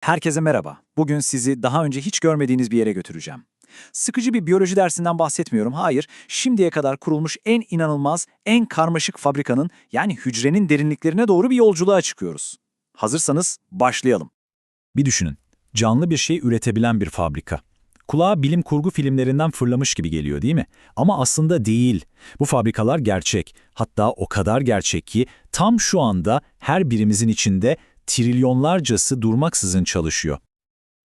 Herkese merhaba. Bugün sizi daha önce hiç görmediğiniz bir yere götüreceğim. Sıkıcı bir biyoloji dersinden bahsetmiyorum. Hayır, şimdiye kadar kurulmuş en inanılmaz, en karmaşık fabrikanın yani hücrenin derinliklerine doğru bir yolculuğa çıkıyoruz. Hazırsanız başlayalım. Bir düşünün. Canlı bir şey üretebilen bir fabrika. Kulağa bilim kurgu filmlerinden fırlamış gibi geliyor değil mi? Ama aslında değil. Bu fabrikalar gerçek. Hatta o kadar gerçek ki tam şu anda her birimizin içinde trilyonlarcası durmaksızın çalışıyor.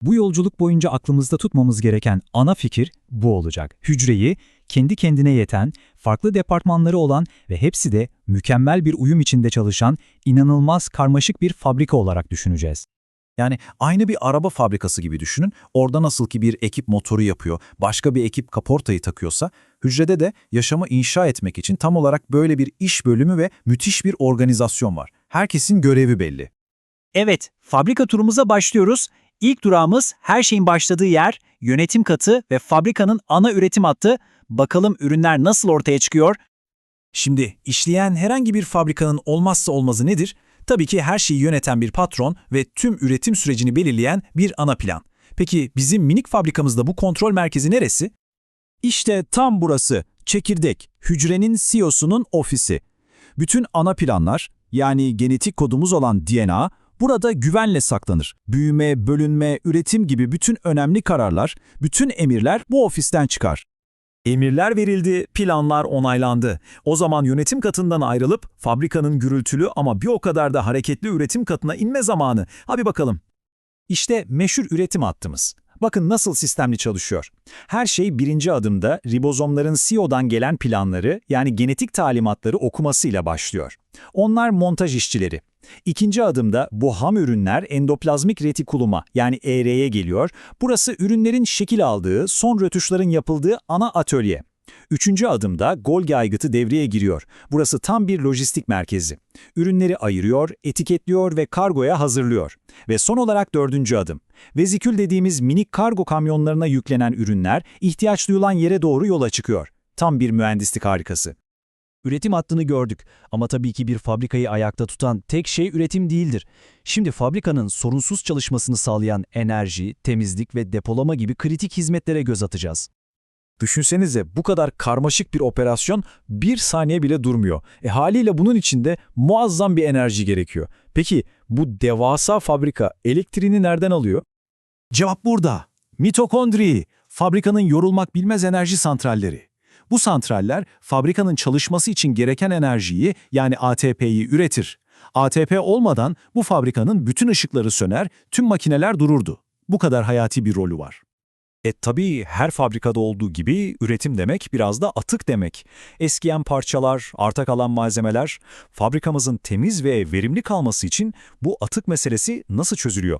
Bu yolculuk boyunca aklımızda tutmamız gereken ana fikir bu olacak. Hücreyi kendi kendine yeten, farklı departmanları olan ve hepsi de mükemmel bir uyum içinde çalışan inanılmaz karmaşık bir fabrika olarak düşüneceğiz. Yani aynı bir araba fabrikası gibi düşünün. Orada nasıl ki bir ekip motoru yapıyor, başka bir ekip kaportayı takıyorsa, hücrede de yaşamı inşa etmek için tam olarak böyle bir iş bölümü ve müthiş bir organizasyon var. Herkesin görevi belli. Evet, fabrika turumuza başlıyoruz. İlk durağımız her şeyin başladığı yer, yönetim katı ve fabrikanın ana üretim hattı. Bakalım ürünler nasıl ortaya çıkıyor? Şimdi işleyen herhangi bir fabrikanın olmazsa olmazı nedir? Tabii ki her şeyi yöneten bir patron ve tüm üretim sürecini belirleyen bir ana plan. Peki bizim minik fabrikamızda bu kontrol merkezi neresi? İşte tam burası, çekirdek, hücrenin CEO'sunun ofisi. Bütün ana planlar, yani genetik kodumuz olan DNA, burada güvenle saklanır. Büyüme, bölünme, üretim gibi bütün önemli kararlar, bütün emirler bu ofisten çıkar. Emirler verildi, planlar onaylandı. O zaman yönetim katından ayrılıp fabrikanın gürültülü ama bir o kadar da hareketli üretim katına inme zamanı. Hadi bakalım. İşte meşhur üretim hattımız. Bakın nasıl sistemli çalışıyor. Her şey birinci adımda ribozomların CEO'dan gelen planları yani genetik talimatları okumasıyla başlıyor. Onlar montaj işçileri. İkinci adımda bu ham ürünler endoplazmik retikuluma yani ER'ye geliyor. Burası ürünlerin şekil aldığı, son rötuşların yapıldığı ana atölye. Üçüncü adımda Golgi aygıtı devreye giriyor. Burası tam bir lojistik merkezi. Ürünleri ayırıyor, etiketliyor ve kargoya hazırlıyor. Ve son olarak dördüncü adım. Vezikül dediğimiz minik kargo kamyonlarına yüklenen ürünler ihtiyaç duyulan yere doğru yola çıkıyor. Tam bir mühendislik harikası. Üretim hattını gördük ama tabii ki bir fabrikayı ayakta tutan tek şey üretim değildir. Şimdi fabrikanın sorunsuz çalışmasını sağlayan enerji, temizlik ve depolama gibi kritik hizmetlere göz atacağız. Düşünsenize bu kadar karmaşık bir operasyon bir saniye bile durmuyor. E haliyle bunun içinde muazzam bir enerji gerekiyor. Peki bu devasa fabrika elektriğini nereden alıyor? Cevap burada. Mitokondri, fabrikanın yorulmak bilmez enerji santralleri. Bu santraller fabrikanın çalışması için gereken enerjiyi yani ATP'yi üretir. ATP olmadan bu fabrikanın bütün ışıkları söner, tüm makineler dururdu. Bu kadar hayati bir rolü var. E tabii her fabrikada olduğu gibi üretim demek biraz da atık demek. Eskiyen parçalar, arta kalan malzemeler, fabrikamızın temiz ve verimli kalması için bu atık meselesi nasıl çözülüyor?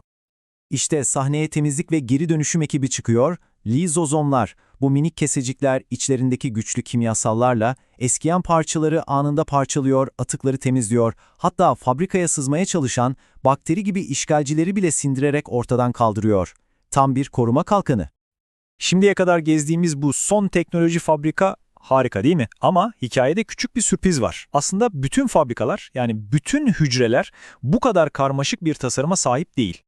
İşte sahneye temizlik ve geri dönüşüm ekibi çıkıyor. Lizozomlar, bu minik kesecikler içlerindeki güçlü kimyasallarla eskiyen parçaları anında parçalıyor, atıkları temizliyor. Hatta fabrikaya sızmaya çalışan bakteri gibi işgalcileri bile sindirerek ortadan kaldırıyor. Tam bir koruma kalkanı. Şimdiye kadar gezdiğimiz bu son teknoloji fabrika harika değil mi? Ama hikayede küçük bir sürpriz var. Aslında bütün fabrikalar yani bütün hücreler bu kadar karmaşık bir tasarıma sahip değil.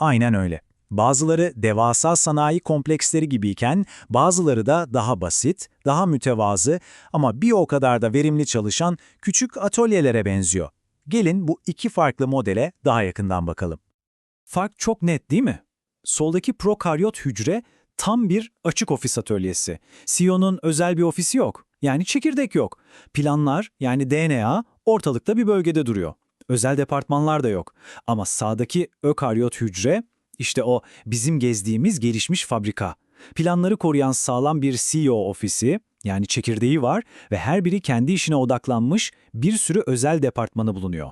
Aynen öyle. Bazıları devasa sanayi kompleksleri gibiyken bazıları da daha basit, daha mütevazı ama bir o kadar da verimli çalışan küçük atölyelere benziyor. Gelin bu iki farklı modele daha yakından bakalım. Fark çok net değil mi? Soldaki prokaryot hücre tam bir açık ofis atölyesi. CEO'nun özel bir ofisi yok. Yani çekirdek yok. Planlar yani DNA ortalıkta bir bölgede duruyor. Özel departmanlar da yok. Ama sağdaki ökaryot hücre işte o bizim gezdiğimiz gelişmiş fabrika. Planları koruyan sağlam bir CEO ofisi, yani çekirdeği var ve her biri kendi işine odaklanmış bir sürü özel departmanı bulunuyor.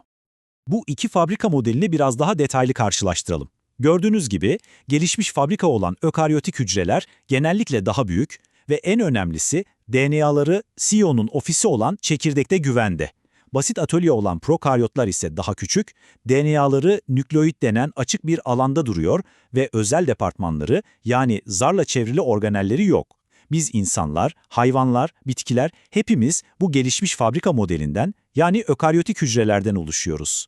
Bu iki fabrika modelini biraz daha detaylı karşılaştıralım. Gördüğünüz gibi gelişmiş fabrika olan ökaryotik hücreler genellikle daha büyük ve en önemlisi DNA'ları CEO'nun ofisi olan çekirdekte güvende. Basit atölye olan prokaryotlar ise daha küçük, DNA'ları nükleoid denen açık bir alanda duruyor ve özel departmanları yani zarla çevrili organelleri yok. Biz insanlar, hayvanlar, bitkiler hepimiz bu gelişmiş fabrika modelinden yani ökaryotik hücrelerden oluşuyoruz.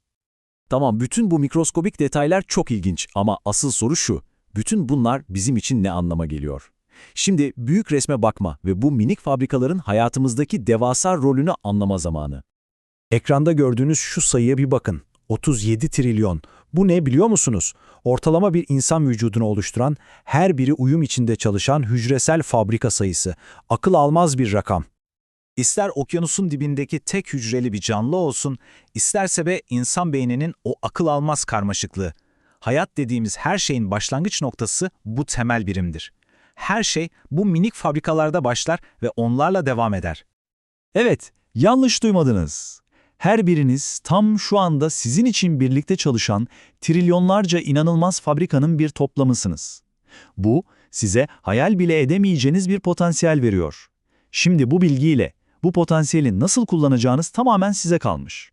Tamam, bütün bu mikroskobik detaylar çok ilginç ama asıl soru şu. Bütün bunlar bizim için ne anlama geliyor? Şimdi büyük resme bakma ve bu minik fabrikaların hayatımızdaki devasa rolünü anlama zamanı. Ekranda gördüğünüz şu sayıya bir bakın. 37 trilyon. Bu ne biliyor musunuz? Ortalama bir insan vücudunu oluşturan, her biri uyum içinde çalışan hücresel fabrika sayısı. Akıl almaz bir rakam. İster okyanusun dibindeki tek hücreli bir canlı olsun, isterse de insan beyninin o akıl almaz karmaşıklığı. Hayat dediğimiz her şeyin başlangıç noktası bu temel birimdir. Her şey bu minik fabrikalarda başlar ve onlarla devam eder. Evet, yanlış duymadınız. Her biriniz tam şu anda sizin için birlikte çalışan trilyonlarca inanılmaz fabrikanın bir toplamısınız. Bu, size hayal bile edemeyeceğiniz bir potansiyel veriyor. Şimdi bu bilgiyle bu potansiyeli nasıl kullanacağınız tamamen size kalmış.